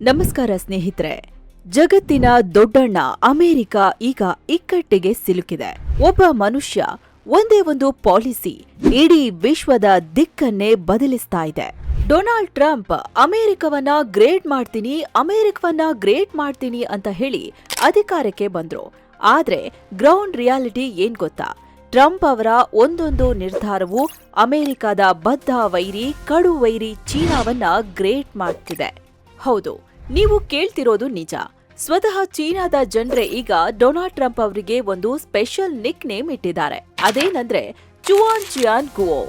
ನಮಸ್ಕಾರ ಸ್ನೇಹಿತರೆ. ಜಗತ್ತಿನ ದೊಡ್ಡಣ್ಣ ಅಮೆರಿಕ ಈಗ ಇಕ್ಕಟ್ಟಿಗೆ ಸಿಲುಕಿದೆ. ಒಬ್ಬ ಮನುಷ್ಯ ಒಂದೇ ಒಂದು ಪಾಲಿಸಿ ಇಡೀ ವಿಶ್ವದ ದಿಕ್ಕನ್ನೇ ಬದಲಿಸ್ತಾ ಇದೆ. ಡೊನಾಲ್ಡ್ ಟ್ರಂಪ್, ಅಮೆರಿಕವನ್ನ ಗ್ರೇಟ್ ಮಾಡ್ತೀನಿ, ಅಮೆರಿಕವನ್ನ ಗ್ರೇಟ್ ಮಾಡ್ತೀನಿ ಅಂತ ಹೇಳಿ ಅಧಿಕಾರಕ್ಕೆ ಬಂದ್ರು. ಆದ್ರೆ ಗ್ರೌಂಡ್ ರಿಯಾಲಿಟಿ ಏನ್ ಗೊತ್ತಾ? ಟ್ರಂಪ್ ಅವರ ಒಂದೊಂದು ನಿರ್ಧಾರವು ಅಮೆರಿಕದ ಬದ್ಧ ವೈರಿ, ಕಡು ವೈರಿ ಚೀನಾವನ್ನ ಗ್ರೇಟ್ ಮಾಡ್ತಿದೆ. ಹೌದು ನೀವು ಕೇಳ್ತಿರೋದು ನಿಜ. ಸ್ವತಃ ಚೀನಾದ ಜನರೇ ಈಗ ಡೊನಾಲ್ಡ್ ಟ್ರಂಪ್ ಅವರಿಗೆ ಒಂದು ಸ್ಪೆಷಲ್ ನಿಕ್ ನೇಮ್ ಇಟ್ಟಿದ್ದಾರೆ. ಅದೇನಂದ್ರೆ ಚುವಾನ್ ಚಿಯಾನ್ ಗುವೋ.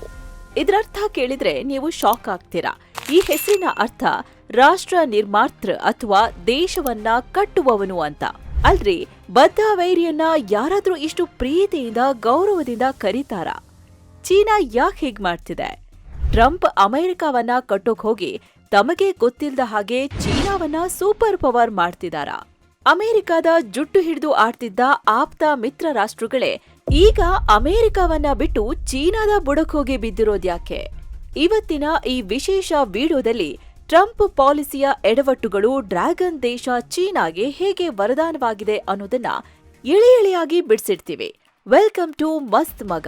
ಇದರರ್ಥ ಕೇಳಿದ್ರೆ ನೀವು ಶಾಕ್ ಆಗ್ತೀರಾ. ಈ ಹೆಸರಿನ ಅರ್ಥ ರಾಷ್ಟ್ರ ನಿರ್ಮಾತೃ ಅಥವಾ ದೇಶವನ್ನ ಕಟ್ಟುವವನು ಅಂತ. ಅಲ್ರಿ ಬದ್ಧ ವೈರಿಯನ್ನ ಯಾರಾದ್ರೂ ಇಷ್ಟು ಪ್ರೀತಿಯಿಂದ, ಗೌರವದಿಂದ ಕರೀತಾರಾ? ಚೀನಾ ಯಾಕೆ ಹೀಗ್ ಮಾಡ್ತಿದೆ? ಟ್ರಂಪ್ ಅಮೆರಿಕಾವನ್ನ ಕಟ್ಟೋಕ್ ಹೋಗಿ ತಮಗೆ ಗೊತ್ತಿಲ್ಲದ ಹಾಗೆ ಚೀನಾವನ್ನ ಸೂಪರ್ ಪವರ್ ಮಾಡ್ತಿದಾರ? ಅಮೆರಿಕದ ಜುಟ್ಟು ಹಿಡಿದು ಆಡ್ತಿದ್ದ ಆಪ್ತ ಮಿತ್ರ ರಾಷ್ಟ್ರಗಳೇ, ಈಗ ಅಮೆರಿಕವನ್ನ ಬಿಟ್ಟು ಚೀನಾದ ಬುಡಕ್ ಹೋಗಿ ಬಿದ್ದಿರೋದ್ಯಾಕೆ? ಇವತ್ತಿನ ಈ ವಿಶೇಷ ವಿಡಿಯೋದಲ್ಲಿ ಟ್ರಂಪ್ ಪಾಲಿಸಿಯ ಎಡವಟ್ಟುಗಳು ಡ್ರ್ಯಾಗನ್ ದೇಶ ಚೀನಾಗೆ ಹೇಗೆ ವರದಾನವಾಗಿದೆ ಅನ್ನೋದನ್ನ ಎಳೆ ಎಳೆಯಾಗಿ ಬಿಡಿಸಿಡ್ತೀವಿ. ವೆಲ್ಕಮ್ ಟು ಮಸ್ತ್ ಮಗ.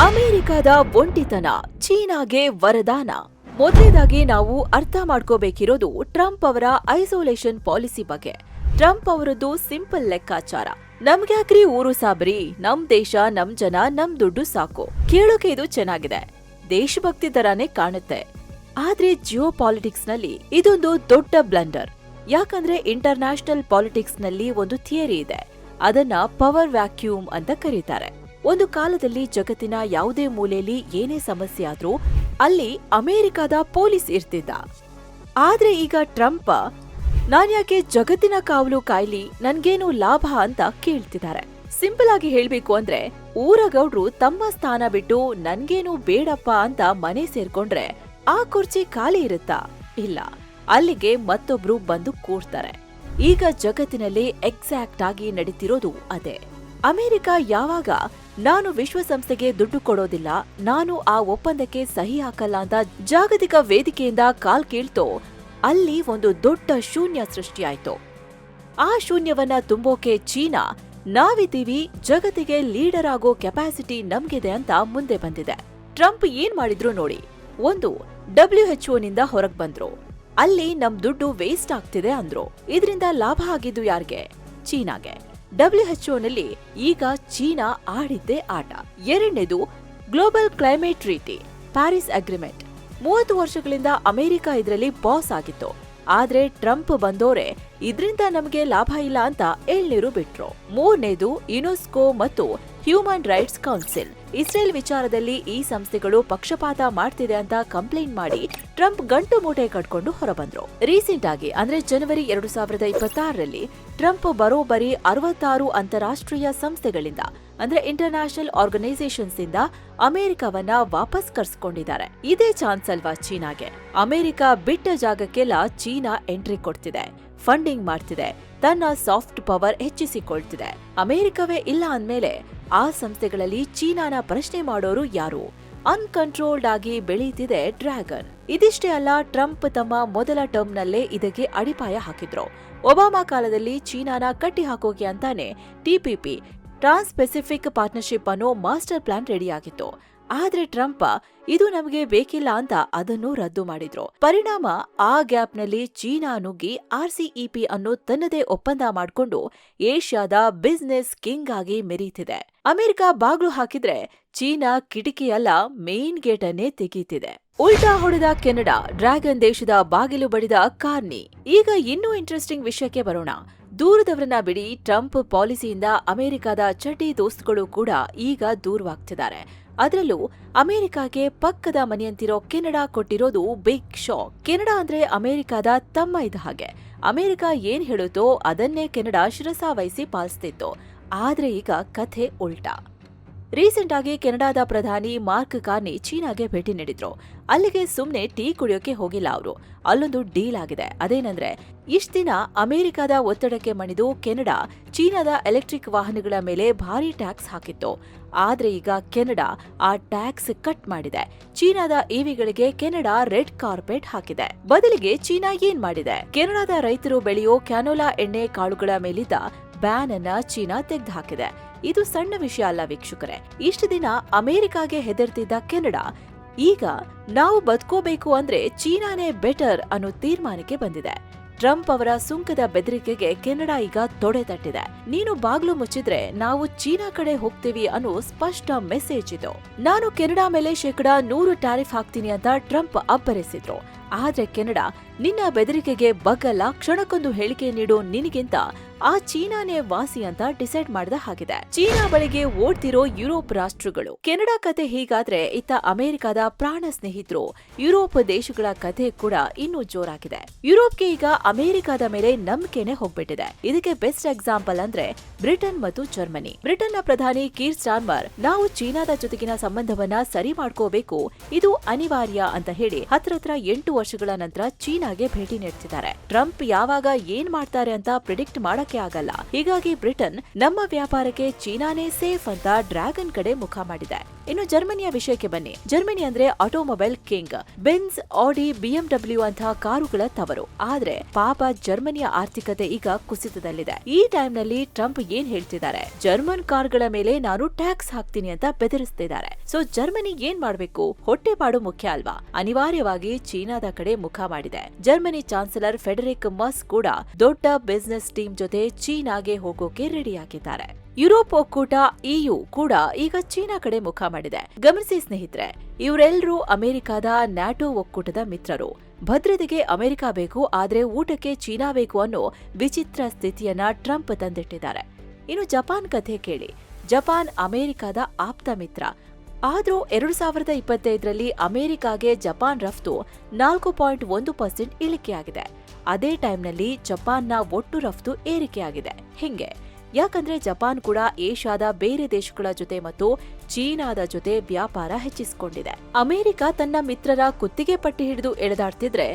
ಅಮೆರಿಕದ ಒಂಟಿತನ ಚೀನಾಗೆ ವರದಾನ. ಮೊದಲನೇದಾಗಿ ನಾವು ಅರ್ಥ ಮಾಡ್ಕೋಬೇಕಿರೋದು ಟ್ರಂಪ್ ಅವರ ಐಸೋಲೇಷನ್ ಪಾಲಿಸಿ ಬಗ್ಗೆ. ಟ್ರಂಪ್ ಅವರದ್ದು ಸಿಂಪಲ್ ಲೆಕ್ಕಾಚಾರ. ನಮ್ಗ್ಯಾಕ್ರಿ ಊರು ಸಾಬ್ರಿ? ನಮ್ ದೇಶ, ನಮ್ ಜನ, ನಮ್ ದುಡ್ಡು ಸಾಕು. ಕೇಳೋಕೆ ಇದು ಚೆನ್ನಾಗಿದೆ. ದೇಶಭಕ್ತಿ ತರಾನೇ ಕಾಣುತ್ತೆ. ಆದ್ರೆ ಜಿಯೋ ಪಾಲಿಟಿಕ್ಸ್ನಲ್ಲಿ ಇದೊಂದು ದೊಡ್ಡ ಬ್ಲಂಡರ್. ಯಾಕಂದ್ರೆ ಇಂಟರ್ನ್ಯಾಷನಲ್ ಪಾಲಿಟಿಕ್ಸ್ನಲ್ಲಿ ಒಂದು ಥಿಯರಿ ಇದೆ. ಅದನ್ನ ಪವರ್ ವ್ಯಾಕ್ಯೂಮ್ ಅಂತ ಕರೀತಾರೆ. ಒಂದು ಕಾಲದಲ್ಲಿ ಜಗತ್ತಿನ ಯಾವುದೇ ಮೂಲೆಯಲ್ಲಿ ಏನೇ ಸಮಸ್ಯೆ ಆದ್ರೂ ಅಲ್ಲಿ ಅಮೆರಿಕದ ಪೊಲೀಸ್ ಇರ್ತಿದ್ದ. ಆದ್ರೆ ಈಗ ಟ್ರಂಪ್, ನಾನ್ಯಾಕೆ ಜಗತ್ತಿನ ಕಾವಲು ಕಾಯ್ಲಿ ನನ್ಗೇನು ಲಾಭ ಅಂತ ಕೇಳ್ತಿದ್ದಾರೆ. ಸಿಂಪಲ್ ಆಗಿ ಹೇಳ್ಬೇಕು ಅಂದ್ರೆ, ಊರಗೌಡ್ರು ತಮ್ಮ ಸ್ಥಾನ ಬಿಟ್ಟು ನನ್ಗೇನು ಬೇಡಪ್ಪ ಅಂತ ಮನೆ ಸೇರ್ಕೊಂಡ್ರೆ ಆ ಕುರ್ಚಿ ಖಾಲಿ ಇರುತ್ತಾ? ಇಲ್ಲ. ಅಲ್ಲಿಗೆ ಮತ್ತೊಬ್ರು ಬಂದು ಕೂರ್ತಾರೆ. ಈಗ ಜಗತ್ತಿನಲ್ಲಿ ಎಕ್ಸಾಕ್ಟ್ ಆಗಿ ನಡೀತಿರೋದು ಅದೇ. ಅಮೆರಿಕ ಯಾವಾಗ ನಾನು ವಿಶ್ವಸಂಸ್ಥೆಗೆ ದುಡ್ಡು ಕೊಡೋದಿಲ್ಲ, ನಾನು ಆ ಒಪ್ಪಂದಕ್ಕೆ ಸಹಿ ಹಾಕಲ್ಲ ಅಂತ ಜಾಗತಿಕ ವೇದಿಕೆಯಿಂದ ಕಾಲ್ ಕೀಳ್ತೋ, ಅಲ್ಲಿ ಒಂದು ದೊಡ್ಡ ಶೂನ್ಯ ಸೃಷ್ಟಿಯಾಯಿತು ಆ ಶೂನ್ಯವನ್ನ ತುಂಬೋಕೆ ಚೀನಾ, ನಾವಿದ್ದೀವಿ, ಜಗತ್ತಿಗೆ ಲೀಡರ್ ಆಗೋ ಕೆಪಾಸಿಟಿ ನಮ್ಗಿದೆ ಅಂತ ಮುಂದೆ ಬಂದಿದೆ. ಟ್ರಂಪ್ ಏನ್ ಮಾಡಿದ್ರು ನೋಡಿ, ಒಂದು, ಡಬ್ಲ್ಯೂ ನಿಂದ ಹೊರಗ್ ಬಂದ್ರು. ಅಲ್ಲಿ ನಮ್ ದುಡ್ಡು ವೇಸ್ಟ್ ಆಗ್ತಿದೆ ಅಂದ್ರು. ಇದರಿಂದ ಲಾಭ ಆಗಿದ್ದು ಯಾರಿಗೆ? ಚೀನಾಗೆ. ಡಬ್ಲ್ಯೂ ನಲ್ಲಿ ಈಗ ಚೀನಾ ಆಡಿದ್ದೇ ಆಟ. ಎರಡನೇದು ಗ್ಲೋಬಲ್ ಕ್ಲೈಮೇಟ್ ರೀತಿ ಪ್ಯಾರಿಸ್ ಅಗ್ರಿಮೆಂಟ್ ಮೂವತ್ತು ವರ್ಷಗಳಿಂದ ಅಮೆರಿಕ ಇದರಲ್ಲಿ ಬಾಸ್ ಆಗಿತ್ತು. ಆದ್ರೆ ಟ್ರಂಪ್ ಬಂದೋರೆ ಇದರಿಂದ ನಮಗೆ ಲಾಭ ಇಲ್ಲ ಅಂತ ಎಳ್ನೀರು ಬಿಟ್ರು. ಮೂರನೇದು ಯುನೆಸ್ಕೋ ಮತ್ತು ಹ್ಯೂಮನ್ ರೈಟ್ಸ್ ಕೌನ್ಸಿಲ್ ಇಸ್ರೇಲ್ ವಿಚಾರದಲ್ಲಿ ಈ ಸಂಸ್ಥೆಗಳು ಪಕ್ಷಪಾತ ಮಾಡ್ತಿದೆ ಅಂತ ಕಂಪ್ಲೇಂಟ್ ಮಾಡಿ ಟ್ರಂಪ್ ಗಂಟು ಮೂಟೆ ಕಟ್ಕೊಂಡು ಹೊರಬಂದ್ರು. ರೀಸೆಂಟ್ ಆಗಿ, ಅಂದ್ರೆ ಜನವರಿ ಎರಡು ಸಾವಿರದ ಇಪ್ಪತ್ತಾರರಲ್ಲಿ, ಟ್ರಂಪ್ ಬರೋಬ್ಬರಿ ಅರವತ್ತಾರು ಅಂತಾರಾಷ್ಟ್ರೀಯ ಸಂಸ್ಥೆಗಳಿಂದ, ಅಂದ್ರೆ ಇಂಟರ್ನ್ಯಾಷನಲ್ ಆರ್ಗನೈಸೇಷನ್ಸ್ ಇಂದ ಅಮೆರಿಕವನ್ನ ವಾಪಸ್ ಕರ್ಸ್ಕೊಂಡಿದ್ದಾರೆ. ಇದೇ ಚಾನ್ಸ್ ಅಲ್ವಾ ಚೀನಾಗೆ? ಅಮೆರಿಕ ಬಿಟ್ಟ ಜಾಗಕ್ಕೆಲ್ಲ ಚೀನಾ ಎಂಟ್ರಿ ಕೊಡ್ತಿದೆ ಫಂಡಿಂಗ್ ಮಾಡ್ತಿದೆ, ತನ್ನ ಸಾಫ್ಟ್ ಪವರ್ ಹೆಚ್ಚಿಸಿಕೊಳ್ತಿದೆ. ಅಮೆರಿಕವೇ ಇಲ್ಲ ಅಂದ್ಮೇಲೆ ಆ ಸಂಸ್ಥೆಗಳಲ್ಲಿ ಚೀನಾನ ಪ್ರಶ್ನೆ ಮಾಡೋರು ಯಾರು? ಅನ್ಕಂಟ್ರೋಲ್ಡ್ ಆಗಿ ಬೆಳೀತಿದೆ ಡ್ರ್ಯಾಗನ್. ಇದಿಷ್ಟೇ ಅಲ್ಲ, ಟ್ರಂಪ್ ತಮ್ಮ ಮೊದಲ ಟರ್ಮ್ನಲ್ಲೇ ಇದಕ್ಕೆ ಅಡಿಪಾಯ ಹಾಕಿದ್ರು. ಒಬಾಮಾ ಕಾಲದಲ್ಲಿ ಚೀನಾನ ಕಟ್ಟಿ ಹಾಕೋಕೆ ಅಂತಾನೆ ಟಿಪಿಪಿ ಟ್ರಾನ್ಸ್ ಪೆಸಿಫಿಕ್ ಪಾರ್ಟ್ನರ್ಶಿಪ್ ಅನ್ನೋ ಮಾಸ್ಟರ್ ಪ್ಲಾನ್ ರೆಡಿಯಾಗಿತ್ತು. ಆದ್ರೆ ಟ್ರಂಪ್, ಇದು ನಮಗೆ ಬೇಕಿಲ್ಲ ಅಂತ ಅದನ್ನು ರದ್ದು ಮಾಡಿದ್ರು. ಪರಿಣಾಮ ಆ ಗ್ಯಾಪ್ನಲ್ಲಿ ಚೀನಾ ನುಗ್ಗಿ ಆರ್ಸಿಇಪಿ ಅನ್ನು ತನ್ನದೇ ಒಪ್ಪಂದ ಮಾಡಿಕೊಂಡು ಏಷ್ಯಾದ ಬಿಸ್ನೆಸ್ ಕಿಂಗ್ ಆಗಿ ಮೆರೀತಿದೆ. ಅಮೆರಿಕ ಬಾಗ್ಲು ಹಾಕಿದ್ರೆ ಚೀನಾ ಕಿಟಕಿಯಲ್ಲ ಮೇನ್ ಗೇಟ್ ಅನ್ನೇ ತೆಗೀತಿದೆ. ಉಲ್ಟಾ ಹೊಡೆದ ಕೆನಡಾ, ಡ್ರ್ಯಾಗನ್ ದೇಶದ ಬಾಗಿಲು ಬಡಿದ ಕಾರ್ನಿ. ಈಗ ಇನ್ನೂ ಇಂಟ್ರೆಸ್ಟಿಂಗ್ ವಿಷಯಕ್ಕೆ ಬರೋಣ. ದೂರದವರನ್ನ ಬಿಡಿ, ಟ್ರಂಪ್ ಪಾಲಿಸಿಯಿಂದ ಅಮೆರಿಕದ ಚಡ್ಡಿ ದೋಸ್ತುಗಳು ಕೂಡ ಈಗ ದೂರವಾಗ್ತಿದ್ದಾರೆ. ಅದರಲ್ಲೂ ಅಮೆರಿಕಾಗೆ ಪಕ್ಕದ ಮನೆಯಂತಿರೋ ಕೆನಡಾ ಕೊಟ್ಟಿರೋದು ಬಿಗ್ ಶಾಕ್ ಕೆನಡಾ ಅಂದ್ರೆ ಅಮೆರಿಕಾದ ತಮ್ಮ ಇದ್ದ ಹಾಗೆ. ಅಮೆರಿಕ ಏನ್ ಹೇಳುತ್ತೋ ಅದನ್ನೇ ಕೆನಡಾ ಶಿರಸಾವಹಿಸಿ ಪಾಲಿಸ್ತಿತ್ತು. ಆದ್ರೆ ಈಗ ಕಥೆ ಉಲ್ಟಾ. ರೀಸೆಂಟ್ ಆಗಿ ಕೆನಡಾದ ಪ್ರಧಾನಿ ಮಾರ್ಕ್ ಕಾರ್ನಿ ಚೀನಾಗೆ ಭೇಟಿ ನೀಡಿದ್ರು. ಅಲ್ಲಿಗೆ ಸುಮ್ಮನೆ ಟೀ ಕುಡಿಯೋಕೆ ಹೋಗಿಲ್ಲ ಅವರು. ಅಲ್ಲೊಂದು ಡೀಲ್ ಆಗಿದೆ. ಅದೇನಂದ್ರೆ, ಇಷ್ಟ ದಿನ ಅಮೆರಿಕದ ಒತ್ತಡಕ್ಕೆ ಮಣಿದು ಕೆನಡಾ ಚೀನಾದ ಎಲೆಕ್ಟ್ರಿಕ್ ವಾಹನಗಳ ಮೇಲೆ ಭಾರಿ ಟ್ಯಾಕ್ಸ್ ಹಾಕಿತ್ತು. ಆದ್ರೆ ಈಗ ಕೆನಡಾ ಆ ಟ್ಯಾಕ್ಸ್ ಕಟ್ ಮಾಡಿದೆ. ಚೀನಾದ ಇವಿಗಳಿಗೆ ಕೆನಡಾ ರೆಡ್ ಕಾರ್ಪೆಟ್ ಹಾಕಿದೆ. ಬದಲಿಗೆ ಚೀನಾ ಏನ್ ಮಾಡಿದೆ? ಕೆನಡಾದ ರೈತರು ಬೆಳೆಯೋ ಕ್ಯಾನೋಲಾ ಎಣ್ಣೆ ಕಾಳುಗಳ ಮೇಲಿದ್ದ ಬ್ಯಾನ್ ಅನ್ನ ಚೀನಾ ತೆಗೆದುಹಾಕಿದೆ. ಇದು ಸಣ್ಣ ವಿಷಯ ಅಲ್ಲ ವೀಕ್ಷಕರೇ. ಇಷ್ಟು ದಿನ ಅಮೆರಿಕಾಗೆ ಹೆದರ್ತಿದ್ದ ಕೆನಡಾ, ಈಗ ನಾವು ಬದುಕೋಬೇಕು ಅಂದ್ರೆ ಚೀನಾನೇ ಬೆಟರ್ ಅನ್ನೋ ತೀರ್ಮಾನಕ್ಕೆ ಬಂದಿದೆ. ಟ್ರಂಪ್ ಅವರ ಸುಂಕದ ಬೆದರಿಕೆಗೆ ಕೆನಡಾ ಈಗ ತೊಡೆ ತಟ್ಟಿದೆ. ನೀನು ಬಾಗ್ಲು ಮುಚ್ಚಿದ್ರೆ ನಾವು ಚೀನಾ ಕಡೆ ಹೋಗ್ತೀವಿ ಅನ್ನೋ ಸ್ಪಷ್ಟ ಮೆಸೇಜ್ ಇದು. ನಾನು ಕೆನಡಾ ಮೇಲೆ ಶೇಕಡಾ ನೂರು ಟ್ಯಾರಿಫ್ ಹಾಕ್ತೀನಿ ಅಂತ ಟ್ರಂಪ್ ಅಬ್ಬರಿಸಿದ್ರು. ಆದ್ರೆ ಕೆನಡಾ ನಿನ್ನ ಬೆದರಿಕೆಗೆ ಬಗ್ಗಲ್ಲ, ಕ್ಷಣಕ್ಕೊಂದು ಹೇಳಿಕೆ ನೀಡೋ ನಿನಗಿಂತ. ಆ ಚೀನಾನೇ ವಾಸಿ ಅಂತ ಡಿಸೈಡ್ ಮಾಡಿದ ಹಾಗಿದೆ. ಚೀನಾ ಬಳಿಗೆ ಓಡ್ತಿರೋ ಯುರೋಪ್ ರಾಷ್ಟ್ರಗಳು. ಕೆನಡಾ ಕತೆ ಹೀಗಾದ್ರೆ ಇತ್ತ ಅಮೆರಿಕದ ಪ್ರಾಣ ಸ್ನೇಹಿತರು. ಯುರೋಪ್ ದೇಶಗಳ ಕಥೆ ಕೂಡ ಇನ್ನೂ ಜೋರಾಗಿದೆ. ಯುರೋಪ್ಗೆ ಈಗ ಅಮೆರಿಕದ ಮೇಲೆ ನಂಬಿಕೆನೆ ಹೋಗ್ಬಿಟ್ಟಿದೆ. ಇದಕ್ಕೆ ಬೆಸ್ಟ್ ಎಕ್ಸಾಂಪಲ್ ಅಂದ್ರೆ ಬ್ರಿಟನ್ ಮತ್ತು ಜರ್ಮನಿ. ಬ್ರಿಟನ್ನ ಪ್ರಧಾನಿ ಕೀರ್ ಸ್ಟಾರ್ಮರ್ ನಾವು ಚೀನಾದ ಜೊತೆಗಿನ ಸಂಬಂಧವನ್ನ ಸರಿ ಮಾಡ್ಕೋಬೇಕು, ಇದು ಅನಿವಾರ್ಯ ಅಂತ ಹೇಳಿ ಹತ್ರ ಹತ್ರ ಎಂಟು ವರ್ಷಗಳ ನಂತರ ಚೀನಾಗೆ ಭೇಟಿ ನೀಡ್ತಿದ್ದಾರೆ. ಟ್ರಂಪ್ ಯಾವಾಗ ಏನ್ ಮಾಡ್ತಾರೆ ಅಂತ ಪ್ರಿಡಿಕ್ಟ್ ಮಾಡಕ್ಕೆ ಆಗಲ್ಲ. ಹೀಗಾಗಿ ಬ್ರಿಟನ್ ನಮ್ಮ ವ್ಯಾಪಾರಕ್ಕೆ ಚೀನಾನೇ ಸೇಫ್ ಅಂತ ಡ್ರ್ಯಾಗನ್ ಕಡೆ ಮುಖ ಮಾಡಿದೆ. ಇನ್ನು ಜರ್ಮನಿಯ ವಿಷಯಕ್ಕೆ ಬನ್ನಿ. ಜರ್ಮನಿ ಅಂದ್ರೆ automobile king Benz Audi BMW ಅಂತಹ ಕಾರುಗಳ ತವರು. ಆದ್ರೆ ಪಾಪ ಜರ್ಮನಿಯ ಆರ್ಥಿಕತೆ ಈಗ ಕುಸಿತದಲ್ಲಿದೆ. ಈ ಟೈಮ್ನಲ್ಲಿ ಟ್ರಂಪ್ ಏನ್ ಹೇಳ್ತಿದ್ದಾರೆ? ಜರ್ಮನ್ ಕಾರ್ಗಳ ಮೇಲೆ ನಾನು ಟ್ಯಾಕ್ಸ್ ಹಾಕ್ತೀನಿ ಅಂತ ಬೆದರಿಸ್ತಿದ್ದಾರೆ. ಸೊ ಜರ್ಮನಿ ಏನ್ ಮಾಡ್ಬೇಕು? ಹೊಟ್ಟೆಪಾಡು ಮುಖ್ಯ ಅಲ್ವಾ? ಅನಿವಾರ್ಯವಾಗಿ ಚೀನಾದ ಕಡೆ ಮುಖ ಮಾಡಿದೆ. ಜರ್ಮನಿ ಚಾನ್ಸಲರ್ ಫೆಡರಿಕ್ ಮಸ್ ಕೂಡ ದೊಡ್ಡ ಬಿಸ್ನೆಸ್ ಟೀಮ್ ಜೊತೆ ಚೀನಾಗೆ ಹೋಗೋಕೆ ರೆಡಿಯಾಗಿದ್ದಾರೆ ಯುರೋಪ್ ಒಕ್ಕೂಟ, ಇಯು ಕೂಡ ಈಗ ಚೀನಾ ಕಡೆ ಮುಖ ಮಾಡಿದೆ. ಗಮನಿಸಿ ಸ್ನೇಹಿತರೆ ಇವರೆಲ್ಲರೂ ಅಮೆರಿಕದ ನ್ಯಾಟೋ ಒಕ್ಕೂಟದ ಮಿತ್ರರು. ಭದ್ರತೆಗೆ ಅಮೆರಿಕ ಬೇಕು, ಆದರೆ ಊಟಕ್ಕೆ ಚೀನಾ ಬೇಕು ಅನ್ನೋ ವಿಚಿತ್ರ ಸ್ಥಿತಿಯನ್ನ ಟ್ರಂಪ್ ತಂದಿಟ್ಟಿದ್ದಾರೆ. ಇನ್ನು ಜಪಾನ್ ಕಥೆ ಕೇಳಿ. ಜಪಾನ್ ಅಮೆರಿಕದ ಆಪ್ತ ಮಿತ್ರ. ಆದರೂ ಎರಡು ಸಾವಿರದ ಇಪ್ಪತ್ತೈದರಲ್ಲಿ ಅಮೆರಿಕಾಗೆ ಜಪಾನ್ ರಫ್ತು ನಾಲ್ಕು ಪಾಯಿಂಟ್ ಒಂದು ಪರ್ಸೆಂಟ್ ಇಳಿಕೆಯಾಗಿದೆ. ಅದೇ ಟೈಮ್ನಲ್ಲಿ ಜಪಾನ್ನ ಒಟ್ಟು ರಫ್ತು ಏರಿಕೆಯಾಗಿದೆ. ಹಿಂಗೆ? ಯಾಕಂದ್ರೆ ಜಪಾನ್ ಕೂಡ ಏಷ್ಯಾದ ಬೇರೆ ದೇಶಗಳ ಜೊತೆ ಮತ್ತು ಚೀನಾದ ಜೊತೆ ವ್ಯಾಪಾರ ಹೆಚ್ಚಿಸಿಕೊಂಡಿದೆ. ಅಮೆರಿಕ ತನ್ನ ಮಿತ್ರರ ಕುತ್ತಿಗೆ ಪಟ್ಟಿ ಹಿಡಿದು ಎಳೆದಾಡ್ತಿದ್ರೆ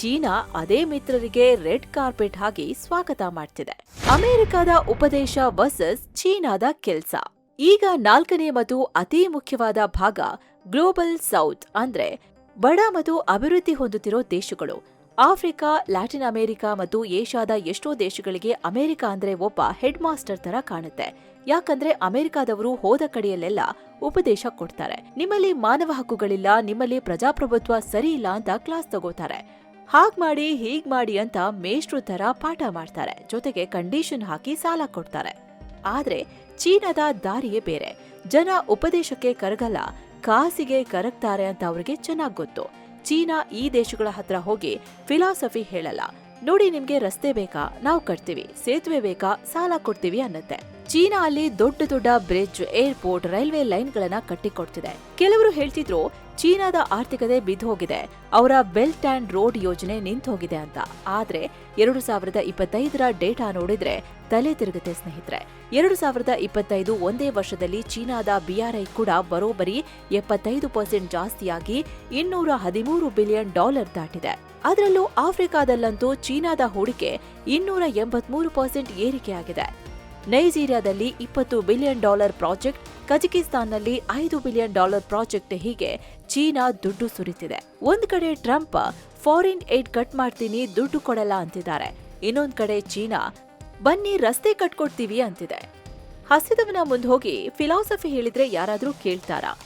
ಚೀನಾ ಅದೇ ಮಿತ್ರರಿಗೆ ರೆಡ್ ಕಾರ್ಪೆಟ್ ಹಾಕಿ ಸ್ವಾಗತ ಮಾಡ್ತಿದೆ. ಅಮೆರಿಕದ ಉಪದೇಶ ವರ್ಸಸ್ ಚೀನಾದ ಕೆಲಸ. ಈಗ ನಾಲ್ಕನೇ ಮತ್ತು ಅತಿ ಮುಖ್ಯವಾದ ಭಾಗ ಗ್ಲೋಬಲ್ ಸೌತ್ ಅಂದ್ರೆ ಬಡ ಮತ್ತು ಅಭಿವೃದ್ಧಿ ಹೊಂದುತ್ತಿರೋ ದೇಶಗಳು. ಆಫ್ರಿಕಾ, ಲ್ಯಾಟಿನ್ ಅಮೆರಿಕಾ ಮತ್ತು ಏಷ್ಯಾದ ಎಷ್ಟೋ ದೇಶಗಳಿಗೆ ಅಮೆರಿಕ ಅಂದ್ರೆ ಒಬ್ಬ ಹೆಡ್ ಮಾಸ್ಟರ್ ತರ ಕಾಣುತ್ತೆ. ಯಾಕಂದ್ರೆ ಅಮೆರಿಕಾದವರು ಹೋದ ಕಡೆಯಲ್ಲೆಲ್ಲ ಉಪದೇಶ ಕೊಡ್ತಾರೆ. ನಿಮ್ಮಲ್ಲಿ ಮಾನವ ಹಕ್ಕುಗಳಿಲ್ಲ, ನಿಮ್ಮಲ್ಲಿ ಪ್ರಜಾಪ್ರಭುತ್ವ ಸರಿ ಇಲ್ಲ ಅಂತ ಕ್ಲಾಸ್ ತಗೋತಾರೆ. ಹಾಗ್ ಮಾಡಿ, ಹೀಗ್ ಮಾಡಿ ಅಂತ ಮೇಷ್ಟ್ರು ತರ ಪಾಠ ಮಾಡ್ತಾರೆ. ಜೊತೆಗೆ ಕಂಡೀಷನ್ ಹಾಕಿ ಸಾಲ ಕೊಡ್ತಾರೆ. ಆದ್ರೆ ಚೀನಾದ ದಾರಿಯೇ ಬೇರೆ. ಜನ ಉಪದೇಶಕ್ಕೆ ಕರಗಲ್ಲ, ಕಾಸಿಗೆ ಕರಗ್ತಾರೆ ಅಂತ ಅವ್ರಿಗೆ ಚೆನ್ನಾಗ್ ಗೊತ್ತು. ಚೀನಾ ಈ ದೇಶಗಳ ಹತ್ರ ಹೋಗಿ ಫಿಲಾಸಫಿ ಹೇಳಲ್ಲ. ನೋಡಿ ನಿಮ್ಗೆ ರಸ್ತೆ ಬೇಕಾ? ನಾವು ಕಟ್ತೀವಿ. ಸೇತುವೆ ಬೇಕಾ? ಸಾಲ ಕೊಡ್ತೀವಿ ಅನ್ನತ್ತೆ. ಚೀನಾ ಅಲ್ಲಿ ದೊಡ್ಡ ದೊಡ್ಡ ಬ್ರಿಡ್ಜ್, ಏರ್ಪೋರ್ಟ್, ರೈಲ್ವೆ ಲೈನ್ಗಳನ್ನ ಕಟ್ಟಿಕೊಡ್ತಿದೆ. ಕೆಲವರು ಹೇಳ್ತಿದ್ರು, ಚೀನಾದ ಆರ್ಥಿಕತೆ ಬಿದ್ದೋಗಿದೆ ಅವರ ಬೆಲ್ಟ್ ಅಂಡ್ ರೋಡ್ ಯೋಜನೆ ನಿಂತು ಹೋಗಿದೆ ಅಂತ. ಆದ್ರೆ, ಎರಡು ಸಾವಿರದ ಇಪ್ಪತ್ತೈದರ ಡೇಟಾ ನೋಡಿದ್ರೆ ತಲೆ ತಿರುಗುತ್ತೆ ಸ್ನೇಹಿತರೆ. ಎರಡು ಸಾವಿರದ ಇಪ್ಪತ್ತೈದು ಒಂದೇ ವರ್ಷದಲ್ಲಿ ಚೀನಾದ ಬಿಆರ್ಐ ಕೂಡ ಬರೋಬ್ಬರಿ ಎಪ್ಪತ್ತೈದು ಪರ್ಸೆಂಟ್ ಜಾಸ್ತಿಯಾಗಿ ಇನ್ನೂರ ಹದಿಮೂರು ಬಿಲಿಯನ್ ಡಾಲರ್ ದಾಟಿದೆ. ಅದರಲ್ಲೂ ಆಫ್ರಿಕಾದಲ್ಲಂತೂ ಚೀನಾದ ಹೂಡಿಕೆ ಇನ್ನೂರ ಎಂಬತ್ಮೂರು ಪರ್ಸೆಂಟ್ ಏರಿಕೆಯಾಗಿದೆ. ನೈಜೀರಿಯಾದಲ್ಲಿ ಇಪ್ಪತ್ತು ಬಿಲಿಯನ್ ಡಾಲರ್ ಪ್ರಾಜೆಕ್ಟ್, ಕಜಕಿಸ್ತಾನ್ನಲ್ಲಿ ಐದು ಬಿಲಿಯನ್ ಡಾಲರ್ ಪ್ರಾಜೆಕ್ಟ್ ಹೀಗೆ ಚೀನಾ ದುಡ್ಡು ಸುರಿತಿದೆ. ಒಂದ್ ಕಡೆ ಟ್ರಂಪ್, ಫಾರಿನ್ ಏಡ್ ಕಟ್ ಮಾಡ್ತೀನಿ, ದುಡ್ಡು ಕೊಡಲ್ಲ ಅಂತಿದ್ದಾರೆ. ಇನ್ನೊಂದ್ ಕಡೆ ಚೀನಾ, ಬನ್ನಿ ರಸ್ತೆ ಕಟ್ಕೊಡ್ತೀವಿ ಅಂತಿದೆ. ಹಸಿದವನ ಮುಂದ್ ಹೋಗಿ ಫಿಲಾಸಫಿ ಹೇಳಿದ್ರೆ ಯಾರಾದ್ರೂ ಕೇಳ್ತಾರಾ?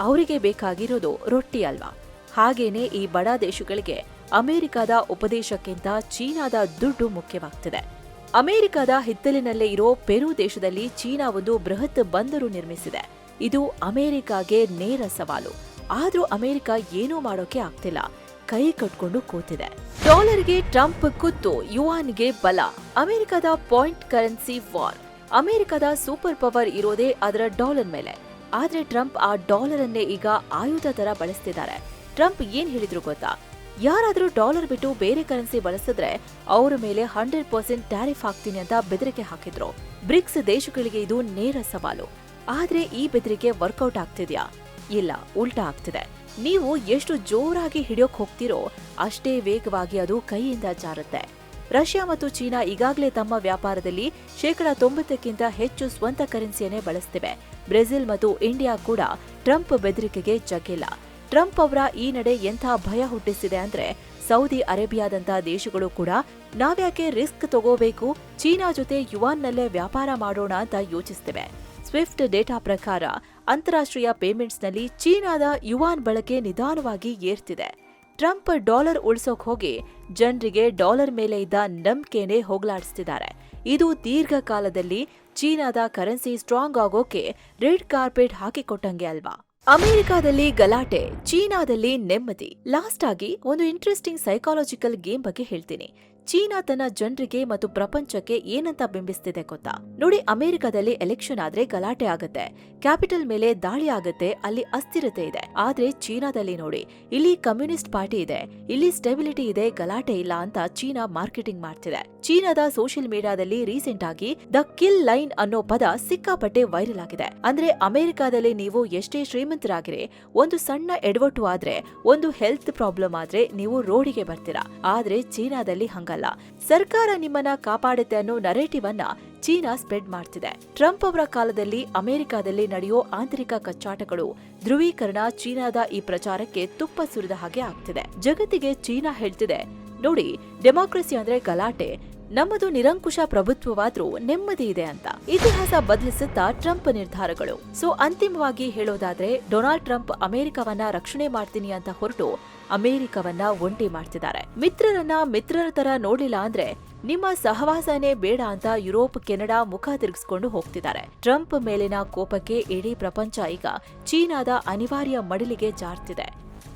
ಅವರಿಗೆ ಬೇಕಾಗಿರೋದು ರೊಟ್ಟಿ ಅಲ್ವಾ? ಹಾಗೇನೆ ಈ ಬಡ ದೇಶಗಳಿಗೆ ಅಮೆರಿಕದ ಉಪದೇಶಕ್ಕಿಂತ ಚೀನಾದ ದುಡ್ಡು ಮುಖ್ಯವಾಗ್ತಿದೆ. ಅಮೆರಿಕದ ಹಿತ್ತಲಿನಲ್ಲೇ ಇರೋ ಪೆರು ದೇಶದಲ್ಲಿ ಚೀನಾ ಒಂದು ಬೃಹತ್ ಬಂದರು ನಿರ್ಮಿಸಿದೆ. ಇದು ಅಮೆರಿಕಾಗೆ ನೇರ ಸವಾಲು. ಆದ್ರೂ ಅಮೆರಿಕ ಏನೂ ಮಾಡೋಕೆ ಆಗ್ತಿಲ್ಲ. ಕೈ ಕಟ್ಕೊಂಡು ಕೂತಿದೆ. ಡಾಲರ್ಗೆ ಟ್ರಂಪ್ ಕುತ್ತು, ಯುವಾನ್ಗೆ ಬಲ. ಅಮೆರಿಕದ ಪಾಯಿಂಟ್ ಕರೆನ್ಸಿ ವಾರ್. ಅಮೆರಿಕದ ಸೂಪರ್ ಪವರ್ ಇರೋದೇ ಅದರ ಡಾಲರ್ ಮೇಲೆ. ಆದ್ರೆ ಟ್ರಂಪ್ ಆ ಡಾಲರ್ ಅನ್ನೇ ಈಗ ಆಯುಧ ತರ ಬಳಸ್ತಿದ್ದಾರೆ. ಟ್ರಂಪ್ ಏನ್ ಹೇಳಿದ್ರು ಗೊತ್ತಾ? ಯಾರಾದ್ರೂ ಡಾಲರ್ ಬಿಟ್ಟು ಬೇರೆ ಕರೆನ್ಸಿ ಬಳಸಿದ್ರೆ ಅವರ ಮೇಲೆ ಹಂಡ್ರೆಡ್ ಪರ್ಸೆಂಟ್ ಟ್ಯಾರಿಫ್ ಹಾಕ್ತೀನಿ ಅಂತ ಬೆದರಿಕೆ ಹಾಕಿದ್ರು. ಬ್ರಿಕ್ಸ್ ದೇಶಗಳಿಗೆ ಇದು ನೇರ ಸವಾಲು. ಆದ್ರೆ ಈ ಬೆದರಿಕೆ ವರ್ಕೌಟ್ ಆಗ್ತಿದ್ಯಾ? ಇಲ್ಲ, ಉಲ್ಟಾ ಆಗ್ತಿದೆ. ನೀವು ಎಷ್ಟು ಜೋರಾಗಿ ಹಿಡಿಯೋಕ್ ಹೋಗ್ತಿರೋ ಅಷ್ಟೇ ವೇಗವಾಗಿ ಅದು ಕೈಯಿಂದ ಜಾರುತ್ತೆ. ರಷ್ಯಾ ಮತ್ತು ಚೀನಾ ಈಗಾಗಲೇ ತಮ್ಮ ವ್ಯಾಪಾರದಲ್ಲಿ ಶೇಕಡಾ ತೊಂಬತ್ತಕ್ಕಿಂತ ಹೆಚ್ಚು ಸ್ವಂತ ಕರೆನ್ಸಿಯನ್ನೇ ಬಳಸ್ತಿವೆ. ಬ್ರೆಜಿಲ್ ಮತ್ತು ಇಂಡಿಯಾ ಕೂಡ ಟ್ರಂಪ್ ಬೆದರಿಕೆಗೆ ಜಗ್ಗಿಲ್ಲ ಟ್ರಂಪ್ ಅವರ ಈ ನಡೆ ಎಂಥ ಭಯ ಹುಟ್ಟಿಸಿದೆ ಅಂದ್ರೆ ಸೌದಿ ಅರೇಬಿಯಾದಂತಹ ದೇಶಗಳು ಕೂಡ ನಾವ್ಯಾಕೆ ರಿಸ್ಕ್ ತಗೋಬೇಕು? ಚೀನಾ ಜೊತೆ ಯುವಾನ್ನಲ್ಲೇ ವ್ಯಾಪಾರ ಮಾಡೋಣ ಅಂತ ಯೋಚಿಸ್ತೇವೆ. ಸ್ವಿಫ್ಟ್ ಡೇಟಾ ಪ್ರಕಾರ ಅಂತಾರಾಷ್ಟ್ರೀಯ ಪೇಮೆಂಟ್ಸ್ನಲ್ಲಿ ಚೀನಾದ ಯುವಾನ್ ಬಳಕೆ ನಿಧಾನವಾಗಿ ಏರ್ತಿದೆ. ಟ್ರಂಪ್ ಡಾಲರ್ ಉಳಿಸೋಕ್ ಹೋಗಿ ಜನರಿಗೆ ಡಾಲರ್ ಮೇಲೆ ಇದ್ದ ನಂಬಿಕೆನೆ ಹೋಗ್ಲಾಡಿಸ್ತಿದ್ದಾರೆ. ಇದು ದೀರ್ಘಕಾಲದಲ್ಲಿ ಚೀನಾದ ಕರೆನ್ಸಿ ಸ್ಟ್ರಾಂಗ್ ಆಗೋಕೆ ರೆಡ್ ಕಾರ್ಪೆಟ್ ಹಾಕಿಕೊಟ್ಟಂಗೆ ಅಲ್ವಾ? ಅಮೆರಿಕಾದಲ್ಲಿ ಗಲಾಟೆ ಚೀನಾದಲ್ಲಿ ನೆಮ್ಮದಿ. ಲಾಸ್ಟ್ ಆಗಿ ಒಂದು ಇಂಟ್ರೆಸ್ಟಿಂಗ್ ಸೈಕಾಲಜಿಕಲ್ ಗೇಮ್ ಬಗ್ಗೆ ಹೇಳ್ತೀನಿ. ಚೀನಾ ತನ್ನ ಜನರಿಗೆ ಮತ್ತು ಪ್ರಪಂಚಕ್ಕೆ ಏನಂತ ಬಿಂಬಿಸ್ತಿದೆ ಗೊತ್ತಾ? ನೋಡಿ, ಅಮೆರಿಕದಲ್ಲಿ ಎಲೆಕ್ಷನ್ ಆದ್ರೆ ಗಲಾಟೆ ಆಗುತ್ತೆ. ಕ್ಯಾಪಿಟಲ್ ಮೇಲೆ ದಾಳಿ ಆಗುತ್ತೆ, ಅಲ್ಲಿ ಅಸ್ಥಿರತೆ ಇದೆ. ಆದ್ರೆ ಚೀನಾದಲ್ಲಿ ನೋಡಿ, ಇಲ್ಲಿ ಕಮ್ಯುನಿಸ್ಟ್ ಪಾರ್ಟಿ ಇದೆ. ಇಲ್ಲಿ ಸ್ಟೆಬಿಲಿಟಿ ಇದೆ, ಗಲಾಟೆ ಇಲ್ಲ ಅಂತ ಚೀನಾ ಮಾರ್ಕೆಟಿಂಗ್ ಮಾಡ್ತಿದೆ. ಚೀನಾದ ಸೋಷಿಯಲ್ ಮೀಡಿಯಾದಲ್ಲಿ ರೀಸೆಂಟ್ ಆಗಿ ದ ಕಿಲ್ ಲೈನ್ ಅನ್ನೋ ಪದ ಸಿಕ್ಕಾಪಟ್ಟೆ ವೈರಲ್ ಆಗಿದೆ. ಅಂದ್ರೆ ಅಮೆರಿಕಾದಲ್ಲಿ ನೀವು ಎಷ್ಟೇ ಶ್ರೀಮಂತರಾಗಿರಿ, ಒಂದು ಸಣ್ಣ ಎಡವಟ್ಟು ಆದ್ರೆ, ಒಂದು ಹೆಲ್ತ್ ಪ್ರಾಬ್ಲಮ್ ಆದ್ರೆ ನೀವು ರೋಡಿಗೆ ಬರ್ತೀರಾ. ಆದ್ರೆ ಚೀನಾದಲ್ಲಿ ಹಂಗಲ್ಲ. ಸರ್ಕಾರ ನಿಮ್ಮನ್ನ ಕಾಪಾಡುತ್ತೆ ಅನ್ನೋ ನರೇಟಿವ್ ಅನ್ನ ಚೀನಾ ಸ್ಪ್ರೆಡ್ ಮಾಡ್ತಿದೆ. ಟ್ರಂಪ್ ಅವರ ಕಾಲದಲ್ಲಿ ಅಮೆರಿಕಾದಲ್ಲಿ ನಡೆಯೋ ಆಂತರಿಕ ಕಚ್ಚಾಟಗಳು, ಧ್ರುವೀಕರಣ ಚೀನಾದ ಈ ಪ್ರಚಾರಕ್ಕೆ ತುಪ್ಪ ಸುರಿದ ಹಾಗೆ ಆಗ್ತಿದೆ. ಜಗತ್ತಿಗೆ ಚೀನಾ ಹೇಳ್ತಿದೆ. ನೋಡಿ ಡೆಮಾಕ್ರಸಿ ಅಂದ್ರೆ ಗಲಾಟೆ. ನಮ್ಮದು ನಿರಂಕುಶ ಪ್ರಭುತ್ವವಾದ್ರೂ ನೆಮ್ಮದಿ ಇದೆ ಅಂತ. ಇತಿಹಾಸ ಬದಲಿಸುತ್ತಾ ಟ್ರಂಪ್ ನಿರ್ಧಾರಗಳು. ಸೊ, ಅಂತಿಮವಾಗಿ ಹೇಳೋದಾದ್ರೆ, ಡೊನಾಲ್ಡ್ ಟ್ರಂಪ್ ಅಮೆರಿಕವನ್ನ ರಕ್ಷಣೆ ಮಾಡ್ತೀನಿ ಅಂತ ಹೊರಟು ಅಮೆರಿಕವನ್ನ ಒಂಟಿ ಮಾಡ್ತಿದ್ದಾರೆ. ಮಿತ್ರರನ್ನ ಮಿತ್ರರ ತರ ನೋಡ್ಲಿಲ್ಲ ಅಂದ್ರೆ ನಿಮ್ಮ ಸಹವಾಸನೇ ಬೇಡ ಅಂತ ಯುರೋಪ್, ಕೆನಡಾ ಮುಖ ತಿರುಗಿಸಿಕೊಂಡು ಹೋಗ್ತಿದ್ದಾರೆ. ಟ್ರಂಪ್ ಮೇಲಿನ ಕೋಪಕ್ಕೆ ಇಡೀ ಪ್ರಪಂಚ ಈಗ ಚೀನಾದ ಅನಿವಾರ್ಯ ಮಡಿಲಿಗೆ ಜಾರ್ತಿದೆ.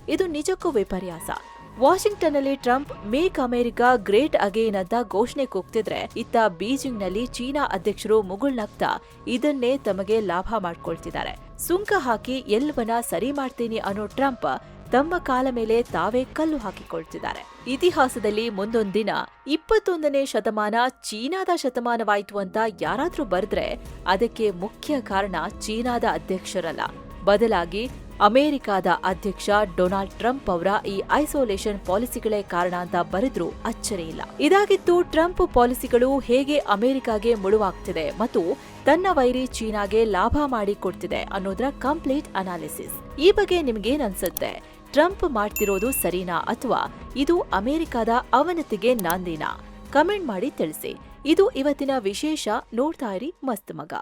ಇದು ನಿಜಕ್ಕೂ ವಿಪರ್ಯಾಸ. ವಾಷಿಂಗ್ಟನ್ನಲ್ಲಿ Trump make America great again ಅಂತ ಘೋಷಣೆ ಕೂಗ್ತಿದ್ರೆ ಇತ್ತ ಬೀಜಿಂಗ್ನಲ್ಲಿ ಚೀನಾ ಅಧ್ಯಕ್ಷರು ಮುಗುಳ್ನಗ್ತಾ ಇದನ್ನೇ ತಮಗೆ ಲಾಭ ಮಾಡ್ಕೊಳ್ತಿದ್ದಾರೆ. ಸುಂಕ ಹಾಕಿ ಎಲ್ಲವನ್ನ ಸರಿ ಮಾಡ್ತೀನಿ ಅನ್ನೋ ಟ್ರಂಪ್ ತಮ್ಮ ಕಾಲ ಮೇಲೆ ತಾವೇ ಕಲ್ಲು ಹಾಕಿಕೊಳ್ತಿದ್ದಾರೆ. ಇತಿಹಾಸದಲ್ಲಿ ಮುಂದೊಂದಿನ ಇಪ್ಪತ್ತೊಂದನೇ ಶತಮಾನ ಚೀನಾದ ಶತಮಾನವಾಯ್ತು ಅಂತ ಯಾರಾದ್ರೂ ಬರೆದ್ರೆ ಅದಕ್ಕೆ ಮುಖ್ಯ ಕಾರಣ ಚೀನಾದ ಅಧ್ಯಕ್ಷರಲ್ಲ. ಬದಲಾಗಿ ಅಮೆರಿಕಾದ ಅಧ್ಯಕ್ಷ ಡೊನಾಲ್ಡ್ ಟ್ರಂಪ್ ಅವರ ಈ ಐಸೋಲೇಷನ್ ಪಾಲಿಸಿಗಳೇ ಕಾರಣ ಅಂತ ಬರೆದ್ರೂ ಅಚ್ಚರಿ ಇಲ್ಲ. ಇದಾಗಿತ್ತು ಟ್ರಂಪ್ ಪಾಲಿಸಿಗಳು ಹೇಗೆ ಅಮೆರಿಕಾಗೆ ಮುಳುವಾಗ್ತಿದೆ ಮತ್ತು ತನ್ನ ವೈರಿ ಚೀನಾಗೆ ಲಾಭ ಮಾಡಿ ಕೊಡ್ತಿದೆ ಅನ್ನೋದರ ಕಂಪ್ಲೀಟ್ ಅನಾಲಿಸಿಸ್. ಈ ಬಗ್ಗೆ ನಿಮ್ಗೇನ್ ಅನ್ಸುತ್ತೆ ಟ್ರಂಪ್ ಮಾಡ್ತಿರೋದು ಸರಿನಾ ಅಥವಾ ಇದು ಅಮೆರಿಕದ ಅವನತಿಗೆ ನಾಂದಿನಾ? ಕಮೆಂಟ್ ಮಾಡಿ ತಿಳಿಸಿ. ಇದು ಇವತ್ತಿನ ವಿಶೇಷ ನೋಡ್ತಾ ಇರಿ ಮಸ್ತ್ ಮಗ.